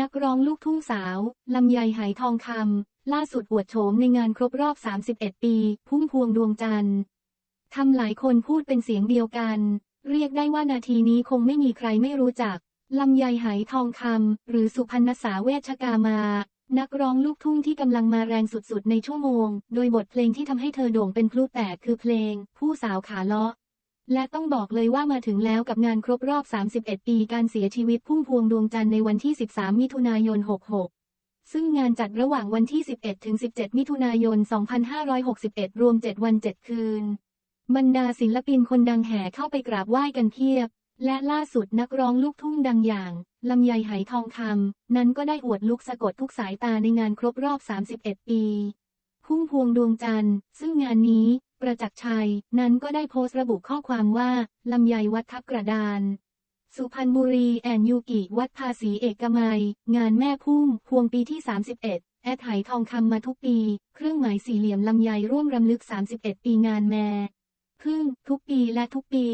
นักร้องลูกทุ่งสาว ลำไยไหทองคำล่าสุดอวดโฉมในงานครบรอบ 31 ปี พุ่มพวงดวงจันทร์ทำหลายคนพูดเป็นเสียงเดียวกัน เรียกได้ว่านาทีนี้คงไม่มีใครไม่รู้จัก ลำไยไหทองคำหรือสุพรรณสาเวชกามา นักร้องลูกทุ่งที่กำลังมาแรงสุดๆ ในชั่วโมง โดยบทเพลงที่ทำให้เธอโด่งเป็นพลุแตกคือเพลง ผู้สาวขาเลาะ และต้องบอกเลยว่ามาถึงแล้วกับงานครบรอบ 31 ปีการเสียชีวิตพุ่มพวงดวงจันทร์ในวันที่ 13 มิถุนายน 66 ซึ่งงานจัดระหว่างวันที่ 11 ถึง 17 มิถุนายน 2561 รวม 7 วัน 7 คืน บรรดาศิลปินคนดังแห่เข้าไปกราบไหว้กันเพียบ และล่าสุดนักร้องลูกทุ่งดังอย่างลำไยไหทองคำนั้นก็ได้อวดลุกสะกดทุกสายตาในงานครบรอบ 31 ปี พุ่มพวงดวงจันทร์ ซึ่งงานนี้ ประจักษ์ชัย นั้นก็ได้โพสต์ระบุข้อความว่า ลำไยวัดทับกระดาน สุพรรณบุรีแอนยูกิ วัดภาษีเอกมัย งานแม่พุ่ม พวงปีที่ 31 แอดไหทองคำมาทุกปี เครื่องหมายสี่เหลี่ยมลำไยร่วมรำลึก 31 ปีงานแม่พึ่งทุกปีและทุกปี